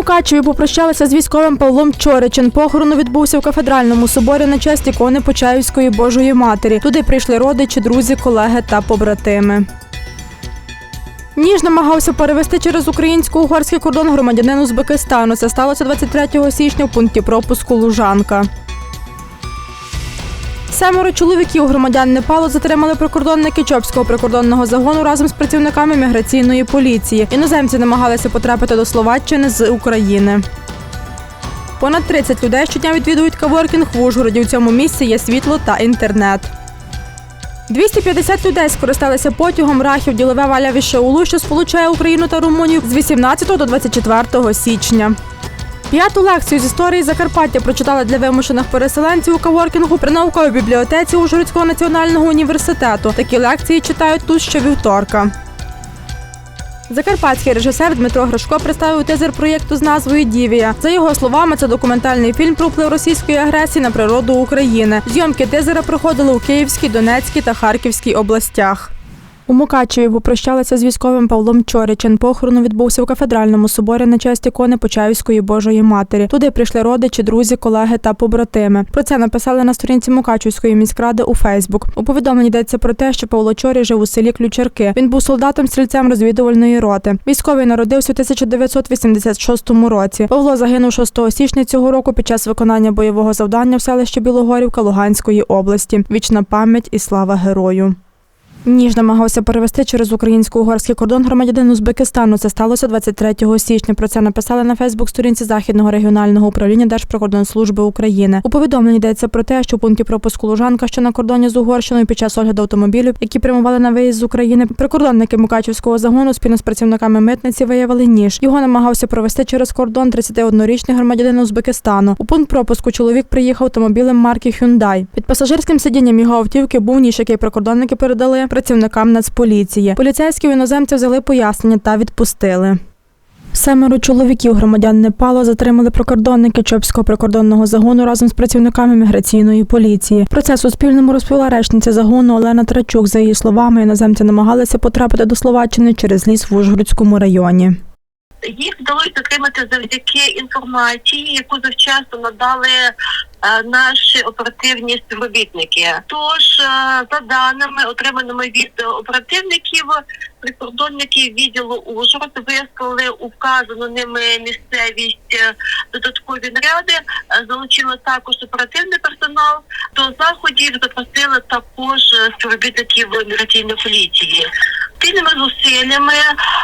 Мукачеві попрощалися з військовим Павлом Чоричин. Похорон відбувся в кафедральному соборі на честь ікони Почаївської Божої Матері. Туди прийшли родичі, друзі, колеги та побратими. Ніж намагався перевести через українсько-угорський кордон громадянин Узбекистану. Це сталося 23 січня в пункті пропуску Лужанка. Семеро чоловіків громадян Непалу затримали прикордонники Чопського прикордонного загону разом з працівниками міграційної поліції. Іноземці намагалися потрапити до Словаччини з України. Понад 30 людей щодня відвідують каворкінг в Ужгороді. У цьому місці є світло та інтернет. 250 людей скористалися потягом Рахів ділове валя Вішеулу, що сполучає Україну та Румунію з 18 до 24 січня. П'яту лекцію з історії Закарпаття прочитали для вимушених переселенців у каворкінгу при науковій бібліотеці Ужгородського національного університету. Такі лекції читають тут щовівторка. Закарпатський режисер Дмитро Гришко представив тизер проєкту з назвою Дівія. За його словами, це документальний фільм про вплив російської агресії на природу України. Зйомки тизера проходили у Київській, Донецькій та Харківській областях. У Мукачеві попрощалися з військовим Павлом Чоричем. Похорон відбувся у кафедральному соборі на честь ікони Почаївської Божої Матері. Туди прийшли родичі, друзі, колеги та побратими. Про це написали на сторінці Мукачівської міськради у Фейсбук. У повідомленні йдеться про те, що Павло Чорі жив у селі Ключарки. Він був солдатом стрільцем розвідувальної роти. Військовий народився у 1986 році. Павло загинув 6 січня цього року під час виконання бойового завдання в селищі Білогорівка Луганської області. Вічна пам'ять і слава герою. Ніж намагався перевести через українсько-угорський кордон громадянин Узбекистану. Це сталося 23 січня. Про це написали на Фейсбук-сторінці Західного регіонального управління Держприкордонслужби України. У повідомленні йдеться про те, що у пункті пропуску Лужанка, що на кордоні з Угорщиною під час огляду автомобілів, які прямували на виїзд з України, прикордонники Мукачівського загону спільно з працівниками митниці виявили ніж. Його намагався провести через кордон 31-річний громадянин Узбекистану. У пункт пропуску чоловік приїхав автомобілем марки Hyundai. Під пасажирським сидінням його автівки був ніж, який прикордонники передали працівникам Нацполіції. Поліцейські у іноземців взяли пояснення та відпустили. Семеро чоловіків громадян Непалу затримали прикордонники Чопського прикордонного загону разом з працівниками міграційної поліції. Про це Суспільному розповіла речниця загону Олена Трачук. За її словами, іноземці намагалися потрапити до Словаччини через ліс в Ужгородському районі. Їх вдалося отримати завдяки інформації, яку завчасно надали наші оперативні співробітники. Тож, е, за даними, отриманими від оперативників, прикордонники відділу Ужгород виявили у вказану ними місцевість е, додаткові наряди, е, залучили також оперативний персонал. До заходів запросили також е, співробітників міграційної поліції. Спільними зусиллями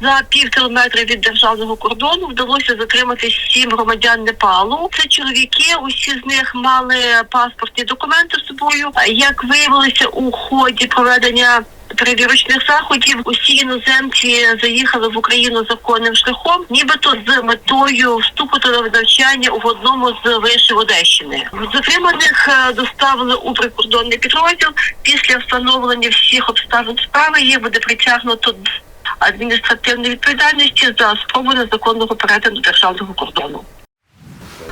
за пів кілометра від державного кордону вдалося затримати сім громадян Непалу. Це чоловіки. Усі з них мали паспортні документи з собою. Як виявилося у ході проведення перевірочних заходів, усі іноземці заїхали в Україну законним шляхом, нібито з метою вступу до навчання в одному з вишів Одещини. Затриманих е, доставили у прикордонний підрозділ. Після встановлення всіх обставин справи їх буде притягнуто до адміністративної відповідальності за спробу незаконного перетину державного кордону.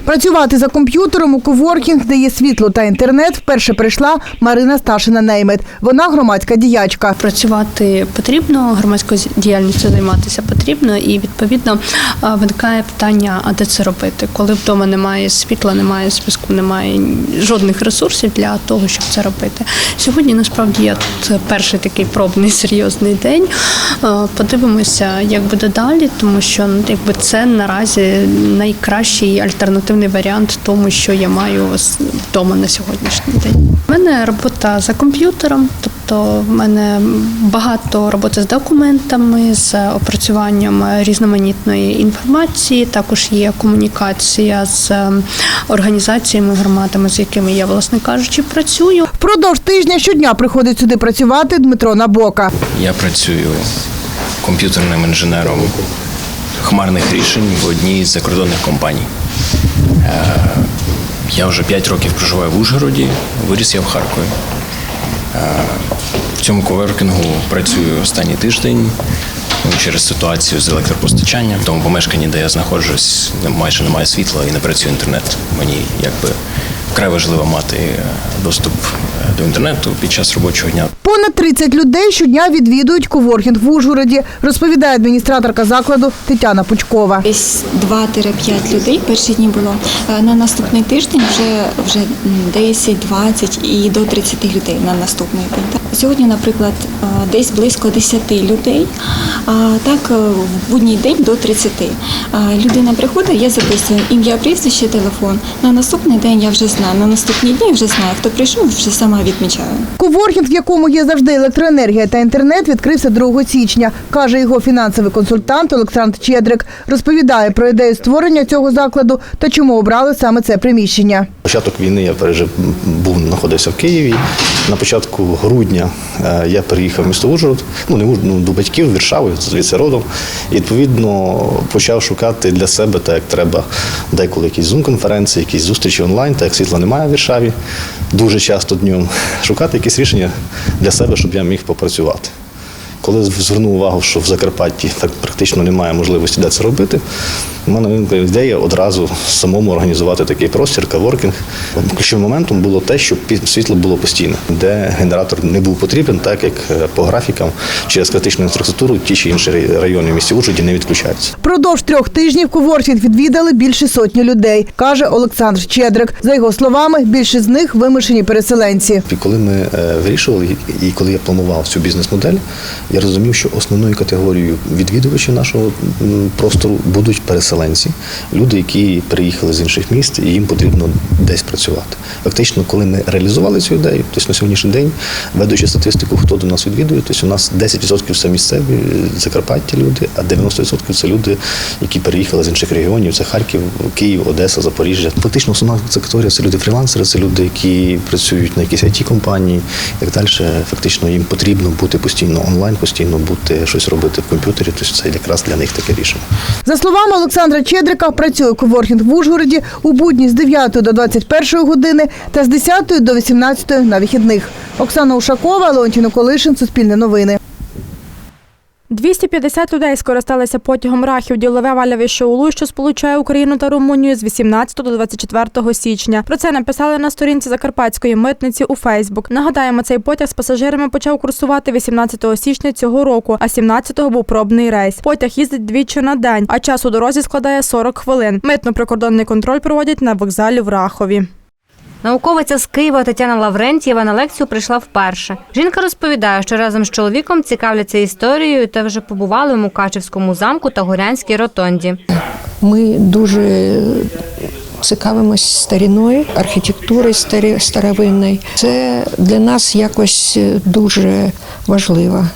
Працювати за комп'ютером у коворкінг, де є світло та інтернет, вперше прийшла Марина Сташина Неймет. Вона громадська діячка. Працювати потрібно, громадською діяльністю займатися потрібно, і відповідно виникає питання: а де це робити? Коли вдома немає світла, немає зв'язку, немає жодних ресурсів для того, щоб це робити. Сьогодні насправді я тут перший такий пробний серйозний день. Подивимося, як буде далі, тому що ну, якби це наразі найкращий альтернативний варіант тому, що я маю вдома на сьогоднішній день. У мене робота за комп'ютером, тобто в мене багато роботи з документами, з опрацюванням різноманітної інформації. Також є комунікація з ем, організаціями, громадами, з якими я, власне кажучи, працюю. Впродовж тижня щодня приходить сюди працювати Дмитро Набока. Я працюю комп'ютерним інженером хмарних рішень в одній з закордонних компаній. Е, Я вже 5 років проживаю в Ужгороді, виріс я в Харкові. Е, В цьому коверкінгу працюю останній тиждень ну, через ситуацію з електропостачанням. В тому помешканні, де я знаходжусь, майже немає світла і не працює інтернет. Мені якби вкрай важливо мати е, доступ е, до інтернету під час робочого дня. Понад 30 людей щодня відвідують коворкінг в Ужгороді, розповідає адміністраторка закладу Тетяна Пучкова. Десь 2-5 людей перші дні було. Е, На наступний тиждень вже вже м, 10, 20 і до 30 людей на наступний день. Сьогодні, наприклад, десь близько 10 людей, а так в будній день до 30. Людина приходить, я записую ім'я, прізвище, телефон. На наступний день я вже знаю. На наступні дні вже знаю, хто прийшов, вже сама відмічаю. Коворкінг, в якому є завжди електроенергія та інтернет, відкрився 2 січня, каже його фінансовий консультант Олександр Чедрик. Розповідає про ідею створення цього закладу та чому обрали саме це приміщення. Початок війни я пережив, був знаходився в Києві. На початку грудня е, я переїхав в місто Ужгород, ну не Ужгород, ну, до батьків в звідси родом. І відповідно почав шукати для себе, так як треба деколи якісь зум-конференції, якісь зустрічі онлайн, так як світла немає в Віршаві дуже часто днем. Шукати якісь рішення для себе, щоб я міг попрацювати. Коли звернув увагу, що в Закарпатті так практично немає можливості де це робити, у мене виникла ідея одразу самому організувати такий простір, каворкінг. Ключовим моментом було те, щоб світло було постійне, де генератор не був потрібен, так як е, по графікам через критичну інфраструктуру ті чи інші райони в місті Ужгороді не відключаються. Впродовж трьох тижнів коворкінг відвідали більше сотні людей, каже Олександр Чедрик. За його словами, більшість з них вимушені переселенці. І коли ми е, вирішували, і коли я планував цю бізнес-модель, я розумів, що основною категорією відвідувачів нашого простору будуть переселенці, люди, які приїхали з інших міст, і їм потрібно десь працювати. Фактично, коли ми реалізували цю ідею, тобто на сьогоднішній день, ведучи статистику, хто до нас відвідує, тобто у нас 10% це місцеві е, Закарпаття люди, а 90% це люди, які переїхали з інших регіонів. Це Харків, Київ, Одеса, Запоріжжя. Фактично, основна категорія це люди фрілансери, це люди, які працюють на якісь it компанії і так далі. Фактично їм потрібно бути постійно онлайн, постійно бути щось робити в комп'ютері. Тобто це якраз для них таке рішення. За словами Олександра Чедрика, працює коворкінг в Ужгороді у будні з 9 до 21 години та з 10 до 18 на вихідних. Оксана Ушакова, Леонтій Колишин, Суспільне новини. 250 людей скористалися потягом рахів ділове валяві Шоулу, що сполучає Україну та Румунію з 18 до 24 січня. Про це написали на сторінці Закарпатської митниці у Фейсбук. Нагадаємо, цей потяг з пасажирами почав курсувати 18 січня цього року, а 17-го був пробний рейс. Потяг їздить двічі на день, а час у дорозі складає 40 хвилин. Митно-прикордонний контроль проводять на вокзалі в Рахові. Науковиця з Києва Тетяна Лаврентьєва на лекцію прийшла вперше. Жінка розповідає, що разом з чоловіком цікавляться історією та вже побували у Мукачевському замку та Горянській ротонді. Ми дуже цікавимось старіною, архітектурою старі- старовинною. Це для нас якось дуже важливо.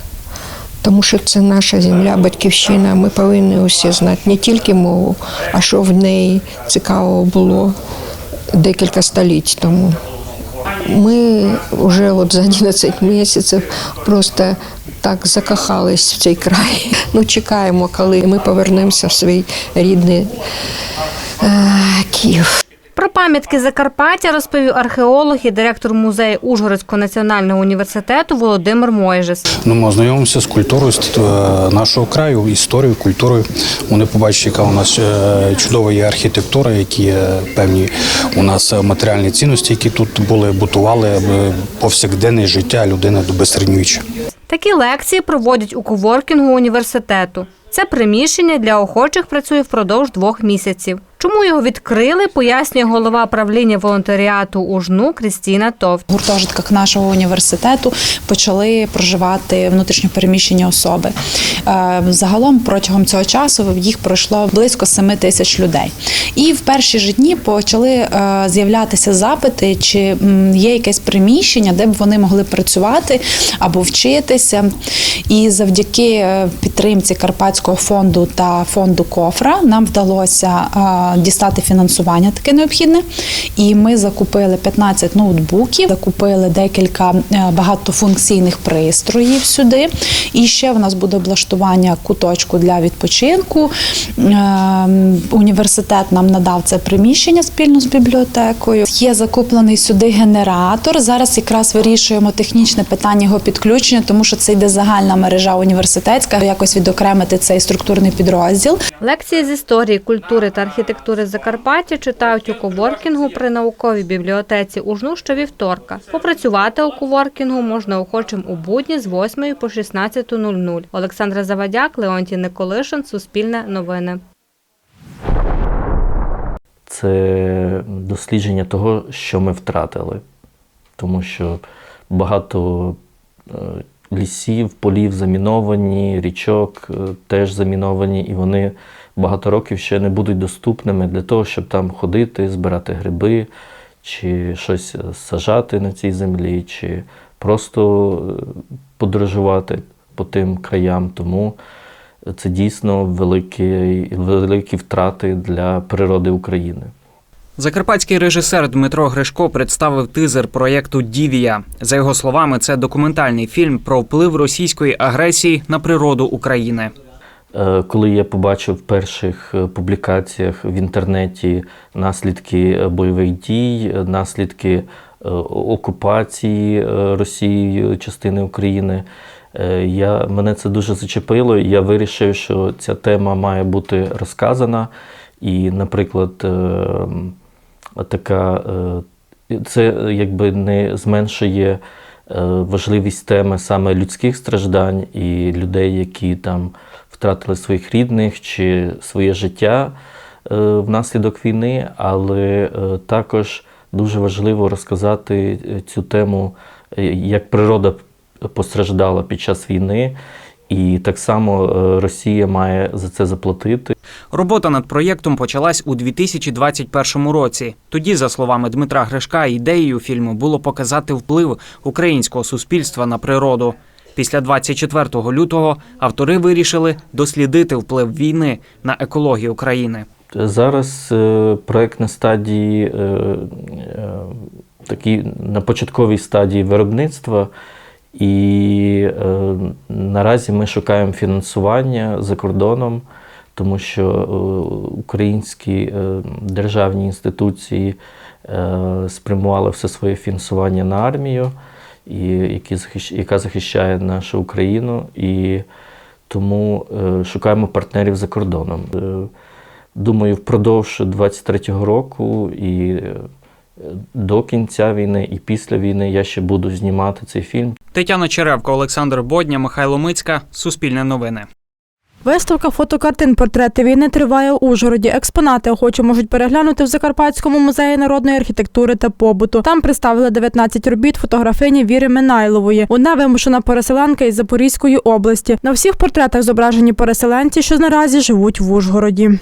Тому що це наша земля, батьківщина. Ми повинні усі знати не тільки мову, а що в неї цікавого було декілька століть тому. Ми вже от за 11 місяців просто так закохались в цей край. Ну, чекаємо, коли ми повернемося в свій рідний е, Київ. Про пам'ятки Закарпаття розповів археолог і директор музею Ужгородського національного університету Володимир Мойжес. Ну, ми ознайомимося з культурою з, е, нашого краю, історією, культурою. Вони побачать, яка у нас е, чудова є архітектура, які є певні у нас е, матеріальні цінності, які тут були, бутували повсякденне життя людини безсередньовіччя. Такі лекції проводять у коворкінгу університету. Це приміщення для охочих працює впродовж двох місяців. Чому його відкрили, пояснює голова правління волонтеріату УЖНУ Крістіна Товт. В нашого університету почали проживати внутрішньопереміщені особи. Е, Загалом протягом цього часу їх пройшло близько 7 тисяч людей. І в перші ж дні почали е, з'являтися запити, чи є якесь приміщення, де б вони могли працювати або вчитися. І завдяки е, підтримці Карпатського фонду та фонду Кофра нам вдалося дістати фінансування таке необхідне. І ми закупили 15 ноутбуків, закупили декілька е, багатофункційних пристроїв сюди. І ще в нас буде облаштування куточку для відпочинку. Е, Університет нам надав це приміщення спільно з бібліотекою. Є закуплений сюди генератор. Зараз якраз вирішуємо технічне питання його підключення, тому що це йде загальна мережа університетська. Якось відокремити цей структурний підрозділ. Лекції з історії, культури та архітектури архітектури Закарпаття читають у коворкінгу при науковій бібліотеці Ужну щовівторка. Попрацювати у коворкінгу можна охочим у будні з 8 по 16.00. Олександра Завадяк, Леонтій Николишин, Суспільне новини. це дослідження того, що ми втратили. Тому що багато е, лісів, полів заміновані, річок е, теж заміновані, і вони багато років ще не будуть доступними для того, щоб там ходити, збирати гриби, чи щось е, сажати на цій землі, чи просто е, подорожувати по тим краям. Тому це дійсно великі, великі втрати для природи України. Закарпатський режисер Дмитро Гришко представив тизер проєкту Дівія. За його словами, це документальний фільм про вплив російської агресії на природу України. Е, Коли я побачив в перших е, публікаціях в інтернеті наслідки е, бойових дій, наслідки окупації Росією частини України, я, мене це дуже зачепило. Я вирішив, що ця тема має бути розказана. І, наприклад, така це якби не зменшує важливість теми саме людських страждань і людей, які там втратили своїх рідних чи своє життя е, внаслідок війни, але е, також дуже важливо розказати е, цю тему, як природа постраждала під час війни, і так само Росія має за це заплатити. Робота над проєктом почалась у 2021 році. Тоді, за словами Дмитра Гришка, ідеєю фільму було показати вплив українського суспільства на природу. Після 24 лютого автори вирішили дослідити вплив війни на екологію країни. Зараз е, проект на стадії, е, е, на початковій стадії виробництва, і наразі ми шукаємо фінансування за кордоном, тому що українські державні інституції спрямували все своє фінансування на армію, і, які захищ, яка захищає нашу Україну. І тому е, шукаємо партнерів за кордоном. Е, Думаю, впродовж 23-го року і е, до кінця війни, і після війни я ще буду знімати цей фільм. Тетяна Черевко, Олександр Бодня, Михайло Мицька, Суспільне новини. Виставка фотокартин Портрети війни триває у Ужгороді. Експонати охочі можуть переглянути в Закарпатському музеї народної архітектури та побуту. Там представили 19 робіт фотографині Віри Минайлової. Вона вимушена переселенка із Запорізької області. На всіх портретах зображені переселенці, що наразі живуть в Ужгороді.